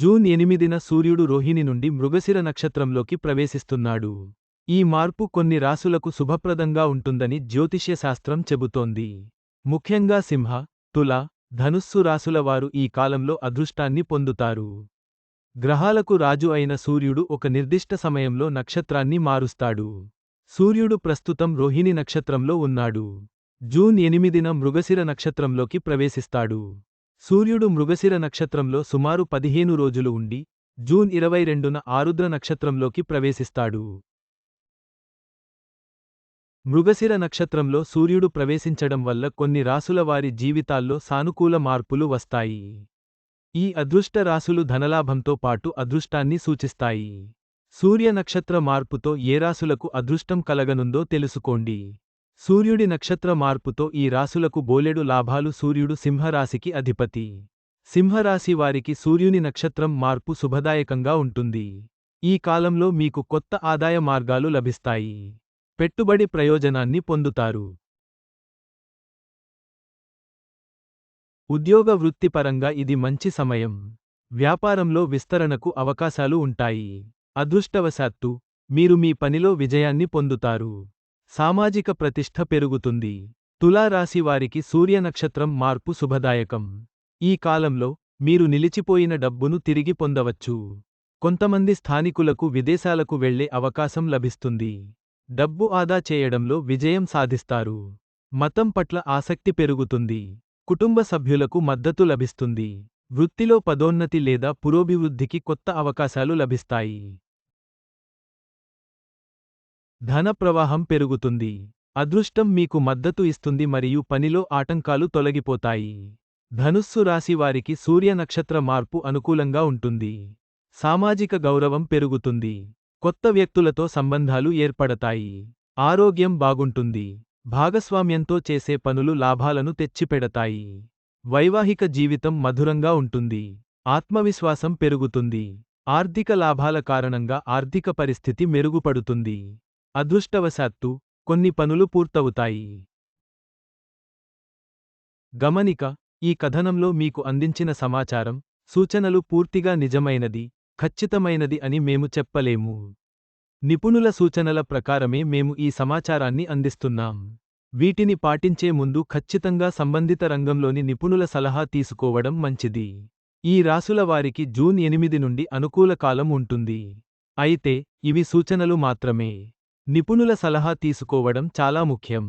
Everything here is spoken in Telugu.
జూన్ ఎనిమిదిన సూర్యుడు రోహిణి నుండి మృగశిర నక్షత్రంలోకి ప్రవేశిస్తున్నాడు. ఈ మార్పు కొన్ని రాసులకు శుభప్రదంగా ఉంటుందని జ్యోతిష్యశాస్త్రం చెబుతోంది. ముఖ్యంగా సింహ తుల ధనుస్సు రాసుల వారు ఈ కాలంలో అదృష్టాన్ని పొందుతారు. గ్రహాలకు రాజు అయిన సూర్యుడు ఒక నిర్దిష్ట సమయంలో నక్షత్రాన్ని మారుస్తాడు. సూర్యుడు ప్రస్తుతం రోహిణి నక్షత్రంలో ఉన్నాడు. జూన్ ఎనిమిదిన మృగశిర నక్షత్రంలోకి ప్రవేశిస్తాడు. సూర్యుడు మృగశిర నక్షత్రంలో సుమారు పదిహేను రోజులు ఉండి జూన్ ఇరవై రెండున ఆరుద్ర నక్షత్రంలోకి ప్రవేశిస్తాడు. మృగశిర నక్షత్రంలో సూర్యుడు ప్రవేశించడం వల్ల కొన్ని రాసుల వారి జీవితాల్లో సానుకూల మార్పులు వస్తాయి. ఈ అదృష్ట రాసులు ధనలాభంతో పాటు అదృష్టాన్ని సూచిస్తాయి. సూర్య నక్షత్ర మార్పుతో ఏ రాసులకు అదృష్టం కలగనుందో తెలుసుకోండి. సూర్యుడి నక్షత్ర మార్పుతో ఈ రాసులకు బోలెడు లాభాలు సూర్యుడు సింహరాశికి అధిపతి. సింహరాశి వారికి సూర్యుని నక్షత్రం మార్పు శుభదాయకంగా ఉంటుంది. ఈ కాలంలో మీకు కొత్త ఆదాయ మార్గాలు లభిస్తాయి. పెట్టుబడి ప్రయోజనాన్ని పొందుతారు. ఉద్యోగ వృత్తిపరంగా ఇది మంచి సమయం. వ్యాపారంలో విస్తరణకు అవకాశాలు ఉంటాయి. అదృష్టవశాత్తు మీరు మీ పనిలో విజయాన్ని పొందుతారు. సామాజిక ప్రతిష్ఠ పెరుగుతుంది. తులారాశి వారికి సూర్య నక్షత్రం మార్పు శుభదాయకం. ఈ కాలంలో మీరు నిలిచిపోయిన డబ్బును తిరిగి పొందవచ్చు. కొంతమంది స్థానికులకు విదేశాలకు వెళ్ళే అవకాశం లభిస్తుంది. డబ్బు ఆదా చేయడంలో విజయం సాధిస్తారు. మతం పట్ల ఆసక్తి పెరుగుతుంది. కుటుంబ సభ్యులకు మద్దతు లభిస్తుంది. వృత్తిలో పదోన్నతి లేదా పురోభివృద్ధికి కొత్త అవకాశాలు లభిస్తాయి. ధన ప్రవాహం పెరుగుతుంది. అదృష్టం మీకు మద్దతు ఇస్తుంది మరియు పనిలో ఆటంకాలు తొలగిపోతాయి. ధనుస్సు రాశి వారికి సూర్య నక్షత్ర మార్పు అనుకూలంగా ఉంటుంది. సామాజిక గౌరవం పెరుగుతుంది. కొత్త వ్యక్తులతో సంబంధాలు ఏర్పడతాయి. ఆరోగ్యం బాగుంటుంది. భాగస్వామ్యంతో చేసే పనులు లాభాలను తెచ్చిపెడతాయి. వైవాహిక జీవితం మధురంగా ఉంటుంది. ఆత్మవిశ్వాసం పెరుగుతుంది. ఆర్థిక లాభాల కారణంగా ఆర్థిక పరిస్థితి మెరుగుపడుతుంది. అదృష్టవశాత్తు కొన్ని పనులు పూర్తవుతాయి. గమనిక ఈ కథనంలో మీకు అందించిన సమాచారం సూచనలు పూర్తిగా నిజమైనది ఖచ్చితమైనది అని మేము చెప్పలేము. నిపుణుల సూచనల ప్రకారమే మేము ఈ సమాచారాన్ని అందిస్తున్నాం. వీటిని పాటించే ముందు ఖచ్చితంగా సంబంధిత రంగంలోని నిపుణుల సలహా తీసుకోవడం మంచిది. ఈ రాసుల వారికి జూన్ ఎనిమిది నుండి అనుకూల కాలం ఉంటుంది. అయితే ఇవి సూచనలు మాత్రమే. నిపుణుల సలహా తీసుకోవడం చాలా ముఖ్యం.